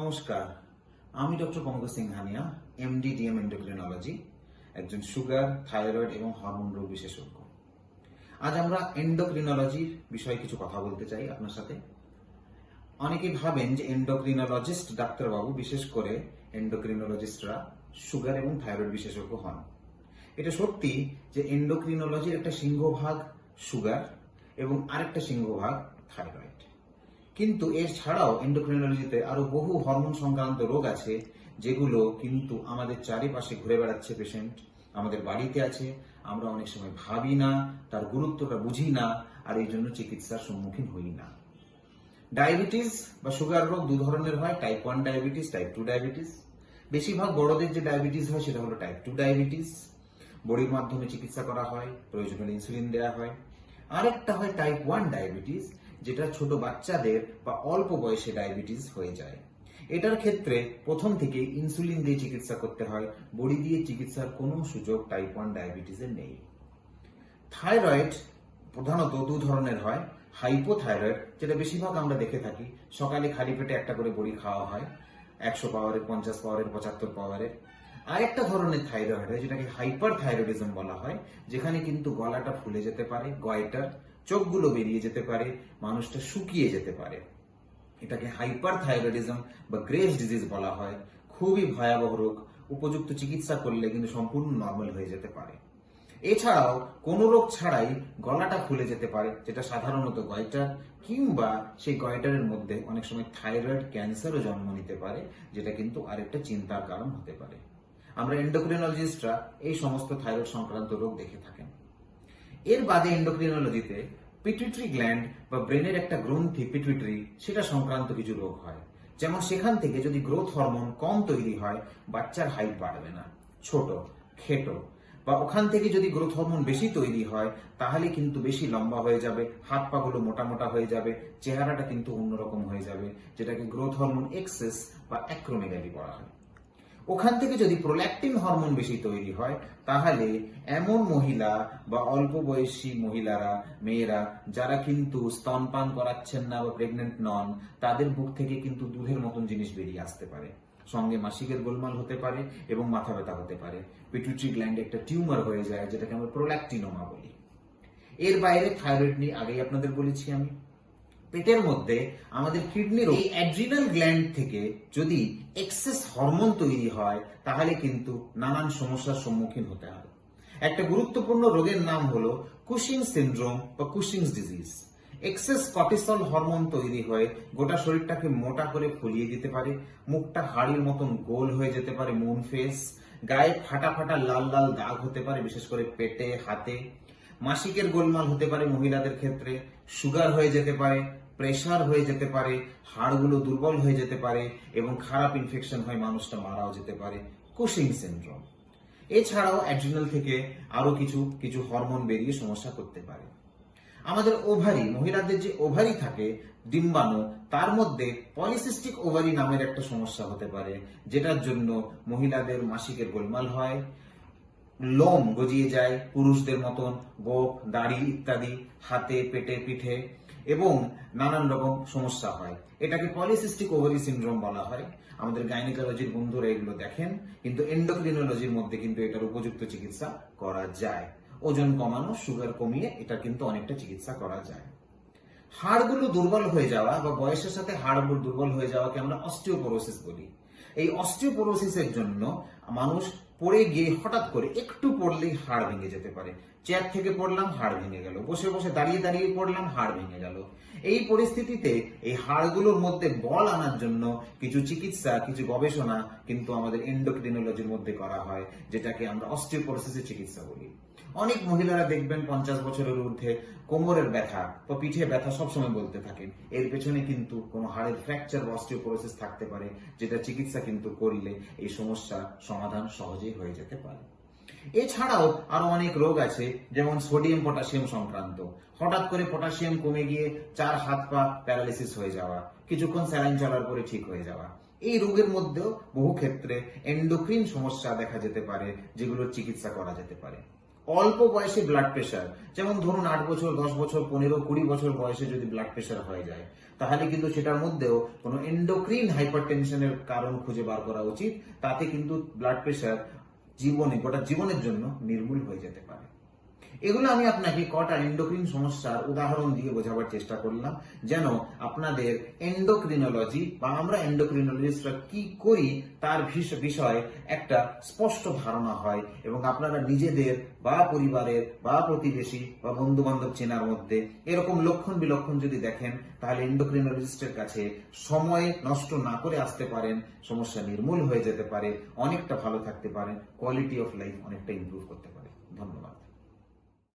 নমস্কার, আমি doctor Pankaj Singhania MD DM endocrinology একজন সুগার, থাইরয়েড এবং হরমোন রোগ বিশেষজ্ঞ। আজ আমরা এন্ডোক্রিনোলজির বিষয়ে কিছু কথা বলতে চাই আপনার সাথে। অনেকে ভাবেন যে এন্ডোক্রিনোলজিস্ট ডাক্তারবাবু, বিশেষ করে এন্ডোক্রিনোলজিস্টরা সুগার এবং থাইরয়েড বিশেষজ্ঞ হন। এটা সত্যি যে এন্ডোক্রিনোলজির একটা সিংহভাগ সুগার এবং আরেকটা সিংহভাগ থাইরয়েড। কিন্তু এর ছাড়াও এন্ডোক্রিনোলজিতে আরও বহু হরমোন সংক্রান্ত রোগ আছে, যেগুলো কিন্তু আমাদের চারিপাশে ঘুরে বেড়াচ্ছে পেশেন্ট আমাদের বাড়িতে আছে, আমরা অনেক সময় ভাবি না, তার গুরুত্বটা বুঝি না, আর এই জন্য চিকিৎসার সম্মুখীন হই না। ডায়াবেটিস বা সুগার রোগ দু ধরনের হয় type one diabetes type two diabetes বেশিরভাগ বড়দের যে ডায়াবেটিস হয়, সেটা হলো টাইপ টু ডায়াবেটিস বড়ির মাধ্যমে চিকিৎসা করা হয় প্রয়োজনীয় ইনসুলিন দেওয়া হয়। আরেকটা হয় টাইপ ওয়ান ডায়াবেটিস যেটা ছোট বাচ্চাদের বা অল্প বয়সে ডায়াবেটিস হয়ে যায়। এটার ক্ষেত্রে প্রথম থেকে ইনসুলিন দিয়ে চিকিৎসা করতে হয়, বড়ি দিয়ে চিকিৎসার কোনো সুযোগ টাইপ ওয়ান ডায়াবেটিসের নেই। থাইরয়েড প্রধানত দু ধরনের হয়, হাইপোথাইরয়েড, যেটা বেশিরভাগ আমরা দেখে থাকি, সকালে খালি পেটে একটা করে বড়ি খাওয়া হয়, একশো পাওয়ারের, পঞ্চাশ পাওয়ারের, পঁচাত্তর পাওয়ারের। আরেকটা ধরনের থাইরয়েড হয়, যেটাকে হাইপার থাইরয়েডিজম বলা হয়, যেখানে কিন্তু গলাটা ফুলে যেতে পারে, গয়টার চোখগুলো বেরিয়ে যেতে পারে, মানুষটা শুকিয়ে যেতে পারে। এটাকে হাইপার থাইরয়েডিজম বা গ্রেভস ডিজিজ বলা হয়। খুবই ভয়াবহ রোগ, উপযুক্ত চিকিৎসা করলে কিন্তু সম্পূর্ণ নর্মাল হয়ে যেতে পারে। এছাড়াও কোনো রোগ ছাড়াই গলাটা ফুলে যেতে পারে, যেটা সাধারণত গয়টার কিংবা সেই গয়টারের মধ্যে অনেক সময় থাইরয়েড, ক্যান্সারও জন্ম নিতে পারে, যেটা কিন্তু আরেকটা চিন্তার কারণ হতে পারে। আমরা এন্ডোক্রিনোলজিস্টরা এই সমস্ত থাইরয়েড সংক্রান্ত রোগ দেখে থাকেন। এর বাদে এন্ডোক্রিনোলজিতে পিটুইটরি গ্ল্যান্ড বা ব্রেনের একটা গ্রন্থি পিটুইটরি সেটা সংক্রান্ত কিছু রোগ হয়। যেমন সেখান থেকে যদি গ্রোথ হরমোন কম তৈরি হয়, বাচ্চার হাইট বাড়বে না। ছোট, খেটো। বা ওখান থেকে যদি গ্রোথ হরমোন বেশি তৈরি হয়, তাহলে কিন্তু বেশি লম্বা হয়ে যাবে, হাত পা গুলো মোটা মোটা হয়ে যাবে, চেহারাটা কিন্তু অন্যরকম হয়ে যাবে, যেটাকে গ্রোথ হরমোন এক্সেস বা অ্যাক্রোমেগালি বলা হয়। ওখান থেকে যদি প্রোল্যাকটিন হরমোন বেশি তৈরি হয়, তাহলে এমন মহিলা বা অল্প বয়সী মহিলারা, মেয়েরা, যারা কিন্তু স্তনপান করাচ্ছেন না বা প্রেগনেন্ট নন, তাদের বুক থেকে কিন্তু দুধের মতন জিনিস বেরিয়ে আসতে পারে। সঙ্গে মাসিকের গোলমাল হতে পারে এবং মাথা ব্যথা হতে পারে। পিটুইটরি গ্ল্যান্ডে একটা টিউমার হয়ে যায়, যেটাকে আমরা প্রোল্যাকটিনোমা বলি। এর বাইরে থাইরয়েড নিয়ে আগেই আপনাদের বলেছি আমি। পেটের মধ্যে আমাদের কিডনির এই অ্যাড্রিনাল গ্ল্যান্ড থেকে যদি এক্সেস হরমোন তৈরি হয়, তাহলে কিন্তু নানান সমস্যার সম্মুখীন হতে হয় একটা গুরুত্বপূর্ণ রোগের নাম হলো কুশিং সিনড্রোম বা Cushing's disease excess cortisol hormone তৈরি হয়ে গোটা শরীরটাকে মোটা করে ফুলিয়ে দিতে পারে, মুখটা হাড়ির মতন গোল হয়ে যেতে পারে, মুন ফেস গায়ে ফাটা ফাটা লাল লাল দাগ হতে পারে, বিশেষ করে পেটে, হাতে। মাসিকের গোলমাল হতে পারে মহিলাদের ক্ষেত্রে, সুগার হয়ে যেতে পারে, প্রেশার হয়ে যেতে পারে, হাড়গুলো দুর্বল হয়ে যেতে পারে এবং খারাপ ইনফেকশন হয় মানুষটা মারাও যেতে পারে। কুশিং সিনড্রোম এছাড়াও অ্যাড্রিনাল থেকে আরও কিছু কিছু হরমোন বেরিয়ে সমস্যা করতে পারে। আমাদের ওভারি মহিলাদের যে ওভারি থাকে, ডিম্বাণু, তার মধ্যে পলিসিস্টিক ওভারি নামের একটা সমস্যা হতে পারে, যেটার জন্য মহিলাদের মাসিকের গোলমাল হয়। লোম গজিয়ে যায়, পুরুষদের মতন গোপ, দাড়ি ইত্যাদি, হাতে, পেটে, পিঠে এবং নানান রকম সমস্যা হয়। এটাকে পলিসিস্টিক ওভারি সিনড্রোম বলা হয়। আমাদের গাইনিকোলজির বন্ধুরা এগুলো দেখেন, কিন্তু এন্ডোক্রিনোলজির মধ্যে কিন্তু এটার উপযুক্ত চিকিৎসা করা যায়। ওজন কমানো সুগার কমিয়ে এটা কিন্তু অনেকটা চিকিৎসা করা যায়। হাড়গুলো দুর্বল হয়ে যাওয়া বা বয়সের সাথে হাড়গুলো দুর্বল হয়ে যাওয়াকে আমরা অস্টিওপোরোসিস বলি। এই অস্টিওপোরোসিসের জন্য মানুষ পড়ে গিয়ে হঠাৎ করে একটু পড়লেই হাড় ভেঙে যেতে পারে। চেয়ার থেকে পড়লাম, হাড় ভেঙে গেল। বসে বসে দাঁড়িয়ে দাঁড়িয়ে পড়লাম, হাড় ভেঙে গেল। এই পরিস্থিতিতে এই হাড়গুলোর মধ্যে বল আনার জন্য কিছু চিকিৎসা, কিছু গবেষণা কিন্তু আমাদের এন্ডোক্রিনোলজির মধ্যে করা হয়, যেটাকে আমরা অস্টিওপোরোসিসের চিকিৎসা বলি। অনেক মহিলারা দেখবেন পঞ্চাশ বছরের ঊর্ধ্বে কোমরের ব্যথা বা পিঠে ব্যথা সবসময় বলতে থাকেন এর পেছনে কিন্তু কোনো হাড়ের ফ্র্যাকচার অস্টিওপোরোসিস থাকতে পারে, যেটা চিকিৎসা কিন্তু করলে এই সমস্যা সমাধান সহজেই হয়ে যেতে পারে। এছাড়াও আরও অনেক রোগ আছে, যেমন সোডিয়াম পটাশিয়াম সংক্রান্ত। হঠাৎ করে পটাশিয়াম কমে গিয়ে চার হাত পা প্যারালিসিস হয়ে যাওয়া, কিছুক্ষণ স্যালাইন চলার পরে ঠিক হয়ে যাওয়া। এই রোগের মধ্যেও বহু ক্ষেত্রে এন্ডোক্রিন সমস্যা দেখা যেতে পারে, যেগুলোর চিকিৎসা করা যেতে পারে। অল্প বয়সে ব্লাড প্রেশার যেমন ধরুন আট বছর, দশ বছর, পনেরো, কুড়ি বছর বয়সে যদি ব্লাড প্রেশার হয়ে যায়, তাহলে কিন্তু সেটার মধ্যেও কোনো এন্ডোক্রিন হাইপার টেনশনের কারণ খুঁজে বার করা উচিত। তাতে কিন্তু ব্লাড প্রেশার জীবনে, গোটা জীবনের জন্য নির্মূল হয়ে যেতে পারে। এগুলো আমি আপনাকে কটা এন্ডোক্রিন সমস্যার উদাহরণ দিয়ে বোঝাবার চেষ্টা করলাম। যেন আপনাদের এন্ডোক্রিনোলজি বা আমরা এন্ডোক্রিনোলজিস্টরা কি করি তার বিষয়ে একটা স্পষ্ট ধারণা হয় এবং আপনারা নিজেদের বা পরিবারের বা প্রতিবেশী বা বন্ধু বান্ধব চেনার মধ্যে এরকম লক্ষণ বিলক্ষণ যদি দেখেন, তাহলে এন্ডোক্রিনোলজিস্টের কাছে সময় নষ্ট না করে আসতে পারেন, সমস্যা নির্মূল হয়ে যেতে পারে, অনেকটা ভালো থাকতে পারেন কোয়ালিটি অফ লাইফ অনেকটা ইমপ্রুভ করতে পারে। ধন্যবাদ।